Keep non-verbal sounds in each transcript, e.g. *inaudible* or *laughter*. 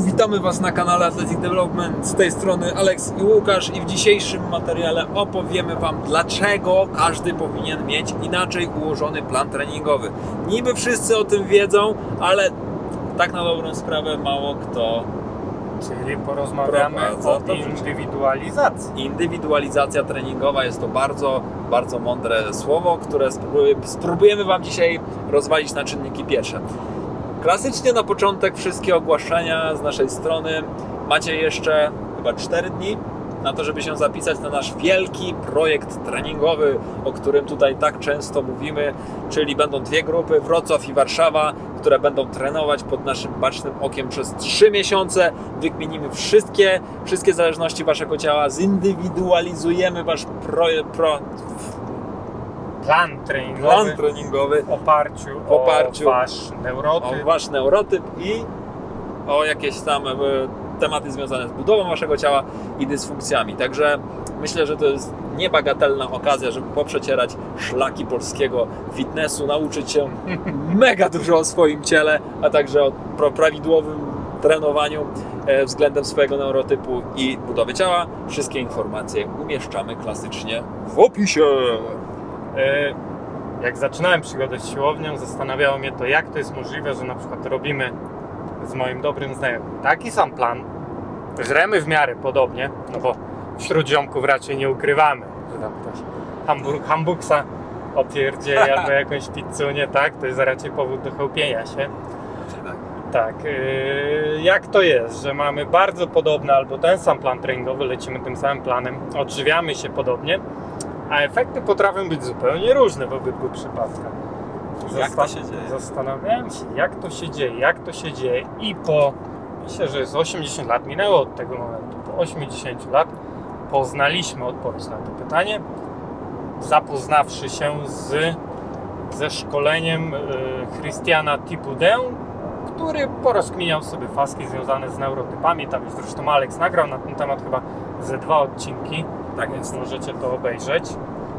witamy Was na kanale Athletic Development. Z tej strony Alex i Łukasz i w dzisiejszym materiale opowiemy Wam, dlaczego każdy powinien mieć inaczej ułożony plan treningowy. Niby wszyscy o tym wiedzą, ale tak na dobrą sprawę mało kto. Czyli porozmawiamy o indywidualizacji. Indywidualizacja treningowa jest to bardzo, bardzo mądre słowo, które spróbujemy Wam dzisiaj rozwalić na czynniki pierwsze. Klasycznie na początek wszystkie ogłaszenia z naszej strony. Macie jeszcze chyba 4 dni na to, żeby się zapisać na nasz wielki projekt treningowy, o którym tutaj tak często mówimy, czyli będą dwie grupy, Wrocław i Warszawa, które będą trenować pod naszym bacznym okiem przez 3 miesiące. Wykminimy wszystkie, wszystkie zależności Waszego ciała, zindywidualizujemy Wasz pro, pro, Plan treningowy plan treningowy, w oparciu, W oparciu o Wasz neurotyp. o Wasz neurotyp i o jakieś tam e, tematy związane z budową Waszego ciała i dysfunkcjami. Także myślę, że to jest niebagatelna okazja, żeby poprzecierać szlaki polskiego fitnessu, nauczyć się *laughs* mega dużo o swoim ciele, a także o prawidłowym trenowaniu e, względem swojego neurotypu i budowy ciała. Wszystkie informacje umieszczamy klasycznie w opisie. E, Jak zaczynałem przygodę z siłownią, zastanawiało mnie to, jak to jest możliwe, że na przykład robimy z moim dobrym znajomym taki sam plan, żremy w miarę podobnie, no bo wśród ziomków raczej nie ukrywamy, że tam ktoś hambur- hambuksa opierdzie albo *laughs* jakąś pizzunię, tak? To jest raczej powód do chełpienia się. Tak, yy, jak to jest, że mamy bardzo podobny albo ten sam plan treningowy, lecimy tym samym planem, odżywiamy się podobnie, a efekty potrafią być zupełnie różne w obydwu przypadkach. Jak to się dzieje? Zastanawiałem się, jak to się dzieje, jak to się dzieje i po, myślę, że jest 80 lat minęło od tego momentu, po 80 lat poznaliśmy odpowiedź na to pytanie, zapoznawszy się z, ze szkoleniem y, Christiana Thibaudet, który porozkminiał sobie faski związane z neurotypami. Tam już zresztą Alex nagrał na ten temat chyba ze dwa odcinki, Tak więc możecie to obejrzeć.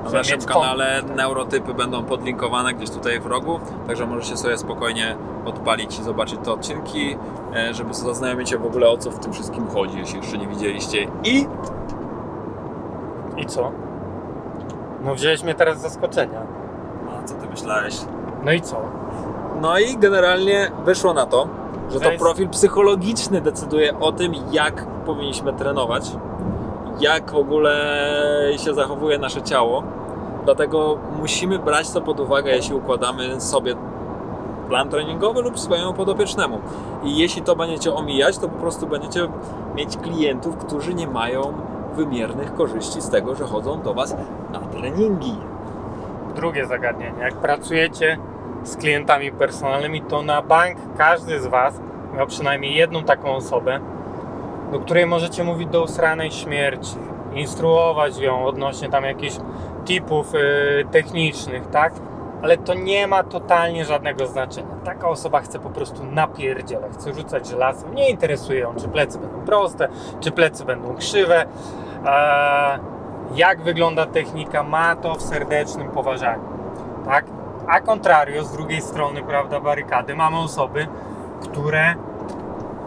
Na naszym kanale neurotypy będą podlinkowane gdzieś tutaj w rogu, także możecie sobie spokojnie odpalić i zobaczyć te odcinki, e, żeby zaznajomić się w ogóle o co w tym wszystkim chodzi, jeśli jeszcze nie widzieliście. I I co? No wziąłeś mnie teraz z zaskoczenia. a co ty myślałeś? No i co? No i generalnie wyszło na to, że to profil psychologiczny decyduje o tym, jak powinniśmy trenować, jak w ogóle się zachowuje nasze ciało. Dlatego musimy brać to pod uwagę, jeśli układamy sobie plan treningowy lub swojemu podopiecznemu. I jeśli to będziecie omijać, to po prostu będziecie mieć klientów, którzy nie mają wymiernych korzyści z tego, że chodzą do Was na treningi. Drugie zagadnienie. Jak pracujecie z klientami personalnymi, to na bank każdy z Was miał przynajmniej jedną taką osobę, do której możecie mówić do usranej śmierci, instruować ją odnośnie tam jakichś tipów y, technicznych, tak? Ale to nie ma totalnie żadnego znaczenia. Taka osoba chce po prostu napierdzielać, chce rzucać żelazem. Nie interesuje ją, czy plecy będą proste, czy plecy będą krzywe. Eee, jak wygląda technika, ma to w serdecznym poważaniu. Tak? A contrario, z drugiej strony, prawda, barykady, mamy osoby, które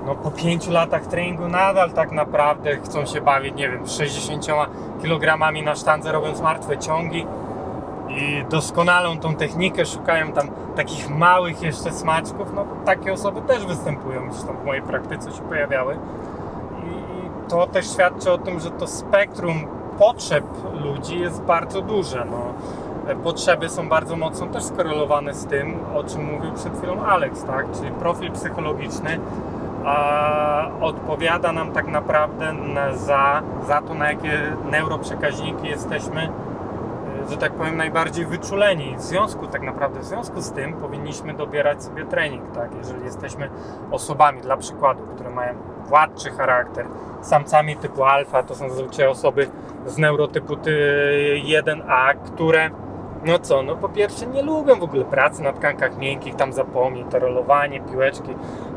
no, po pięciu latach treningu nadal tak naprawdę chcą się bawić, nie wiem, 60 kg na sztandze, robiąc martwe ciągi i doskonalą tą technikę, szukają tam takich małych jeszcze smaczków, no takie osoby też występują, zresztą w mojej praktyce się pojawiały. I to też świadczy o tym, że to spektrum potrzeb ludzi jest bardzo duże. No, potrzeby są bardzo mocno też skorelowane z tym, o czym mówił przed chwilą Alex, tak? czyli profil psychologiczny odpowiada nam tak naprawdę na, za, za to, na jakie neuroprzekaźniki jesteśmy, e, że tak powiem, najbardziej wyczuleni. W związku tak naprawdę, w związku z tym powinniśmy dobierać sobie trening, tak? Jeżeli jesteśmy osobami, dla przykładu, które mają władczy charakter, samcami typu alfa, to są zazwyczaj osoby z neurotypu ty- 1A, które no co, no po pierwsze nie lubią w ogóle pracy na tkankach miękkich, tam zapomnij, to rolowanie, piłeczki,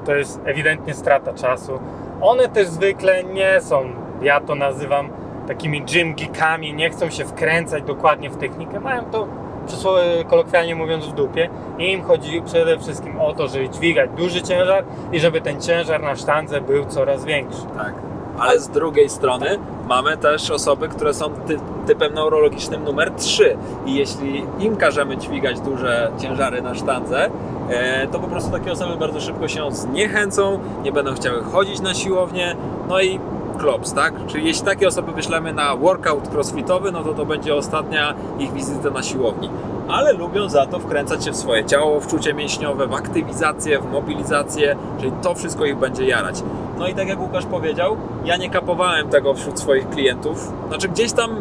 to jest ewidentnie strata czasu. One też zwykle nie są, ja to nazywam takimi gym geekami, nie chcą się wkręcać dokładnie w technikę, mają to przysłowie kolokwialnie mówiąc w dupie i im chodzi przede wszystkim o to, żeby dźwigać duży ciężar i żeby ten ciężar na sztandze był coraz większy. Tak. Ale z drugiej strony mamy też osoby, które są ty, typem neurologicznym numer 3 i jeśli im każemy dźwigać duże ciężary na sztandze, e, to po prostu takie osoby bardzo szybko się zniechęcą, nie będą chciały chodzić na siłownię, no i klops, tak? Czyli jeśli takie osoby wyślemy na workout crossfitowy, no to to będzie ostatnia ich wizyta na siłowni. Ale lubią za to wkręcać się w swoje ciało, w czucie mięśniowe, w aktywizację, w mobilizację, czyli to wszystko ich będzie jarać. No i tak jak Łukasz powiedział, ja nie kapowałem tego wśród swoich klientów. Znaczy gdzieś tam,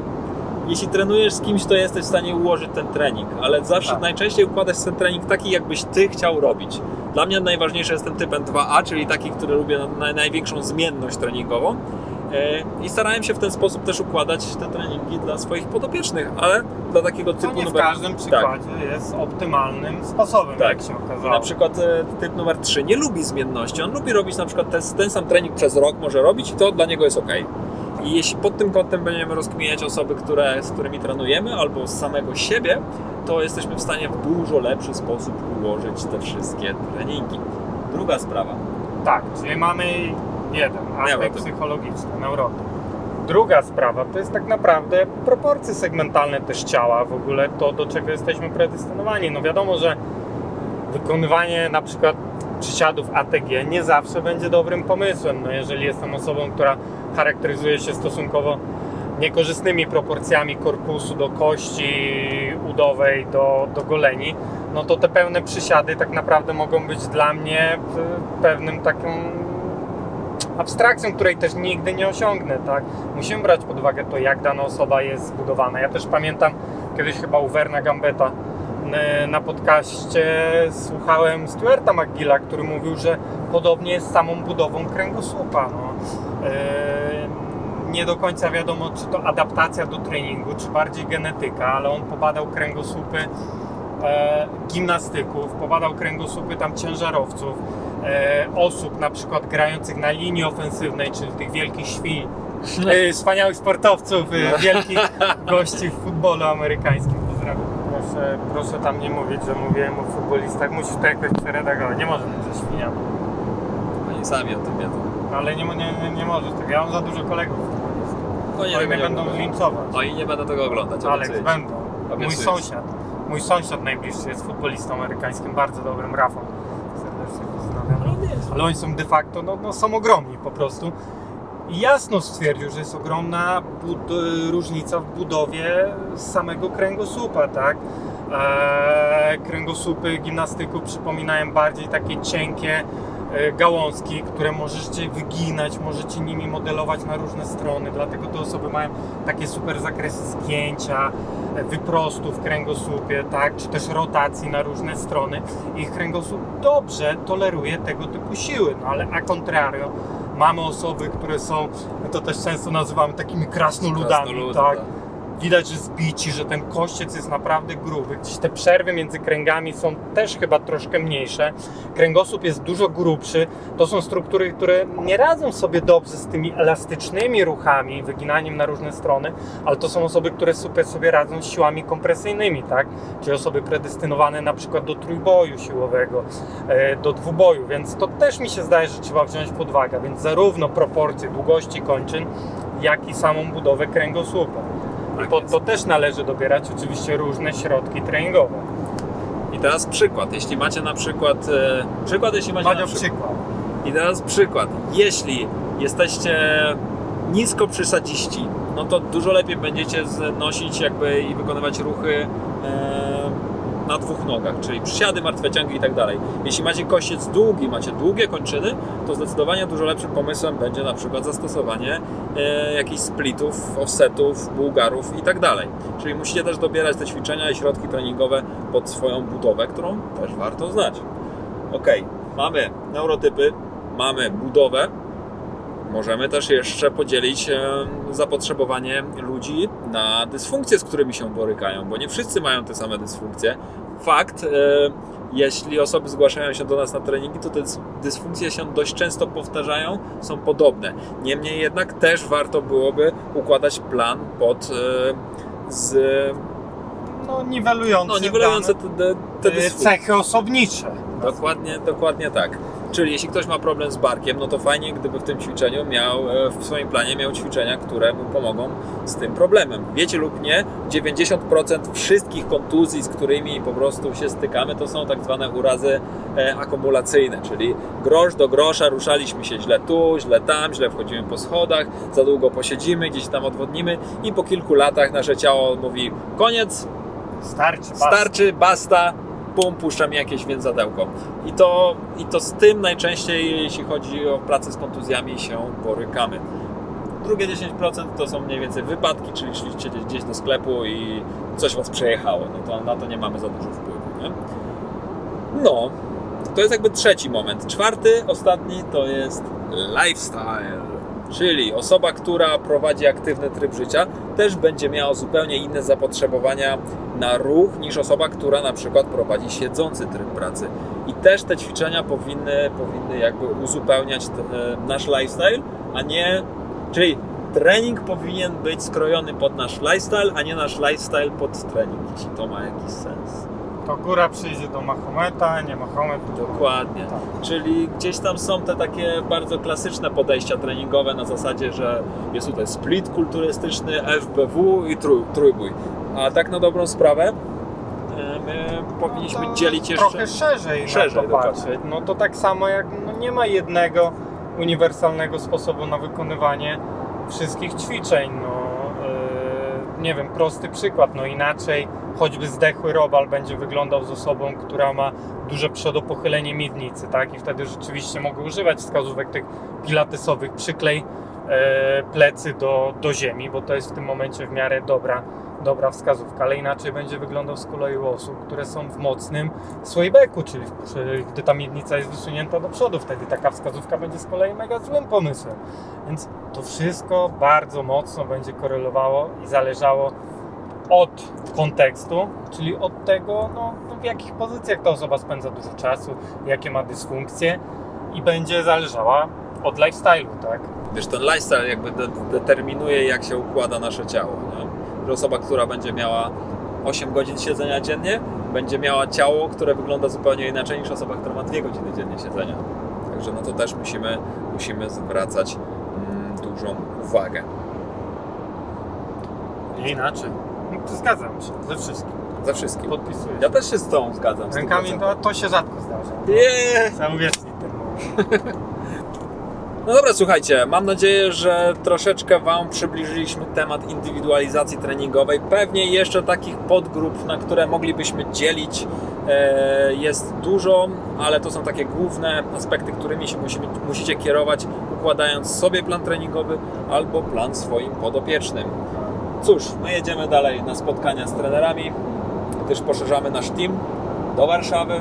jeśli trenujesz z kimś, to jesteś w stanie ułożyć ten trening, ale zawsze Tak. najczęściej układać ten trening taki, jakbyś ty chciał robić. Dla mnie najważniejszy jest ten typem 2A, czyli taki, który lubię na największą zmienność treningową. E, I starałem się w ten sposób też układać te treningi dla swoich podopiecznych, ale dla takiego typu nie w numer każdym przykładzie jest optymalnym sposobem, Tak. jak się okazało. na przykład e, typ numer 3 nie lubi zmienności. On lubi robić na przykład ten, ten sam trening przez rok, może robić i to dla niego jest ok. I jeśli pod tym kątem będziemy rozkminiać osoby, które, z którymi trenujemy, albo z samego siebie, to jesteśmy w stanie w dużo lepszy sposób ułożyć te wszystkie treningi. Druga sprawa. Tak, czyli mamy jeden aspekt Neurotyp. psychologiczny, neurotyp. Druga sprawa to jest tak naprawdę proporcje segmentalne też ciała, w ogóle to, do czego jesteśmy predestynowani. No wiadomo, że wykonywanie na przykład przysiadów ATG nie zawsze będzie dobrym pomysłem. No jeżeli jestem osobą, która charakteryzuje się stosunkowo niekorzystnymi proporcjami korpusu do kości udowej, do, do goleni, no to te pełne przysiady tak naprawdę mogą być dla mnie pewnym taką abstrakcją, której też nigdy nie osiągnę, tak? Musimy brać pod uwagę to, jak dana osoba jest zbudowana. Ja też pamiętam kiedyś chyba u Werna na podcaście słuchałem Stuarta McGilla, który mówił, że podobnie jest z samą budową kręgosłupa. No. E, Nie do końca wiadomo, czy to adaptacja do treningu, czy bardziej genetyka, ale on pobadał kręgosłupy e, gimnastyków, pobadał kręgosłupy tam ciężarowców, osób na przykład grających na linii ofensywnej, czyli tych wielkich świń, *laughs* e, wspaniałych sportowców, e, wielkich *laughs* gości w futbolu amerykańskim. Pozdrawiam. Proszę, proszę tam nie mówić, że mówiłem o futbolistach, musisz to jakoś przeredagować. Nie może być ze świniami. Oni sami o tym wiedzą. Ale nie, nie, nie, nie możesz tego. Ja mam za dużo kolegów futbolistów. Oni Oni mnie nie będą lincować. Oni nie będą tego oglądać. Aleks, obiecuję będą. Mój Obiecuję sąsiad. Mój sąsiad najbliższy jest futbolistą amerykańskim, bardzo dobrym, Rafał. Ale. Ale oni są de facto, no, no są ogromni po prostu. I jasno stwierdził, że jest ogromna różnica w budowie samego kręgosłupa, tak? Eee, kręgosłupy gimnastyków przypominają bardziej takie cienkie gałązki, które możecie wyginać, możecie nimi modelować na różne strony, dlatego te osoby mają takie super zakresy zgięcia, e, wyprostu w kręgosłupie, tak? Czy też rotacji na różne strony. Ich kręgosłup dobrze toleruje tego typu siły, no ale a contrario mamy osoby, które są, my to też często nazywamy takimi krasnoludami, Krasnoludy, tak? Widać, że zbici, że ten kościec jest naprawdę gruby. Gdzieś te przerwy między kręgami są też chyba troszkę mniejsze. Kręgosłup jest dużo grubszy. To są struktury, które nie radzą sobie dobrze z tymi elastycznymi ruchami, wyginaniem na różne strony, ale to są osoby, które super sobie radzą z siłami kompresyjnymi, tak? Czyli osoby predestynowane na przykład do trójboju siłowego, e, do dwuboju, więc to też mi się zdaje, że trzeba wziąć pod uwagę. Więc zarówno proporcje długości kończyn, jak i samą budowę kręgosłupa. Tak pod to też należy dobierać oczywiście różne środki treningowe. I teraz przykład. Jeśli macie na przykład. E, przykład, jeśli macie Macie na przykład. przykład. I teraz przykład. Jeśli jesteście nisko przysadziści, no to dużo lepiej będziecie znosić jakby i wykonywać ruchy na dwóch nogach, czyli przysiady, martwe ciągi i tak dalej. Jeśli macie kościec długi, macie długie kończyny, to zdecydowanie dużo lepszym pomysłem będzie na przykład zastosowanie e, jakichś splitów, offsetów, bułgarów i tak dalej. Czyli musicie też dobierać te ćwiczenia i środki treningowe pod swoją budowę, którą też warto znać. Ok, mamy neurotypy, mamy budowę. Możemy też jeszcze podzielić zapotrzebowanie ludzi na dysfunkcje, z którymi się borykają, bo nie wszyscy mają te same dysfunkcje. Fakt, e, jeśli osoby zgłaszają się do nas na treningi, to te dys- dysfunkcje się dość często powtarzają, są podobne. Niemniej jednak też warto byłoby układać plan pod e, z no, niwelujące, No, niwelujące te, te, te cechy osobnicze. Dokładnie, dokładnie tak. Czyli jeśli ktoś ma problem z barkiem, no to fajnie, gdyby w tym ćwiczeniu miał, e, w swoim planie miał ćwiczenia, które mu pomogą z tym problemem. Wiecie lub nie, 90% wszystkich kontuzji, z którymi po prostu się stykamy, to są tak zwane urazy e, akumulacyjne, czyli grosz do grosza, ruszaliśmy się źle tu, źle tam, źle wchodzimy po schodach, za długo posiedzimy, gdzieś tam odwodnimy i po kilku latach nasze ciało mówi koniec, Starczy, basta. starczy, basta, pum, puszczam jakieś więzadełko. I to, I to z tym najczęściej, jeśli chodzi o pracę z kontuzjami, się borykamy. Drugie 10% to są mniej więcej wypadki, czyli szliście gdzieś- do sklepu i coś Was przejechało. No to na to nie mamy za dużo wpływu. Nie? No, to jest jakby trzeci moment. Czwarty, ostatni to jest lifestyle. Czyli osoba, która prowadzi aktywny tryb życia, też będzie miała zupełnie inne zapotrzebowania na ruch niż osoba, która na przykład prowadzi siedzący tryb pracy. I też te ćwiczenia powinny, powinny jakby uzupełniać e, nasz lifestyle, a nie. Czyli trening powinien być skrojony pod nasz lifestyle, a nie nasz lifestyle pod trening, jeśli to ma jakiś sens. To góra przyjdzie do Mahometa, nie Mahomet. Dokładnie. Tak. Czyli gdzieś tam są te takie bardzo klasyczne podejścia treningowe na zasadzie, że jest tutaj split kulturystyczny, FBW i trój, trójbój. A tak na dobrą sprawę e, my powinniśmy No dzielić jeszcze... Trochę szerzej, Szerzej, na to patrzeć. No to tak samo jak no nie ma jednego uniwersalnego sposobu na wykonywanie wszystkich ćwiczeń. No, nie wiem, prosty przykład. No inaczej choćby zdechły robal będzie wyglądał z osobą, która ma duże przodopochylenie miednicy, tak? I wtedy rzeczywiście mogę używać wskazówek tych pilatesowych, przyklej e, plecy do, do ziemi, bo to jest w tym momencie w miarę dobra, dobra wskazówka, ale inaczej będzie wyglądał z kolei u osób, które są w mocnym swaybacku, czyli gdy ta miednica jest wysunięta do przodu, wtedy taka wskazówka będzie z kolei mega złym pomysłem. Więc to wszystko bardzo mocno będzie korelowało i zależało od kontekstu, czyli od tego, no, w jakich pozycjach ta osoba spędza dużo czasu, jakie ma dysfunkcje i będzie zależała od lifestyle'u, tak? Wiesz, ten lifestyle jakby de- determinuje, jak się układa nasze ciało. Nie? Że osoba, która będzie miała 8 godzin siedzenia dziennie, będzie miała ciało, które wygląda zupełnie inaczej niż osoba, która ma 2 godziny dziennie siedzenia. Także no to też musimy, musimy zwracać mm, dużą uwagę. Nie inaczej. No, zgadzam się ze wszystkim. Za wszystkim. Podpisuję. Ja też się z tą zgadzam. Rękami 100%. to, to się rzadko zdarza. Nie! Sam uwierzcie temu. No dobra, słuchajcie, mam nadzieję, że troszeczkę Wam przybliżyliśmy temat indywidualizacji treningowej. Pewnie jeszcze takich podgrup, na które moglibyśmy dzielić, e, jest dużo, ale to są takie główne aspekty, którymi się musimy, musicie kierować, układając sobie plan treningowy albo plan swoim podopiecznym. Cóż, my jedziemy dalej na spotkania z trenerami, też poszerzamy nasz team do Warszawy,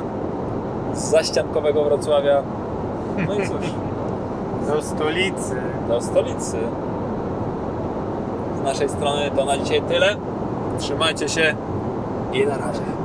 z zaściankowego Wrocławia. No i cóż. *laughs* Do stolicy. do stolicy. Z naszej strony to na dzisiaj tyle. Trzymajcie się i na razie.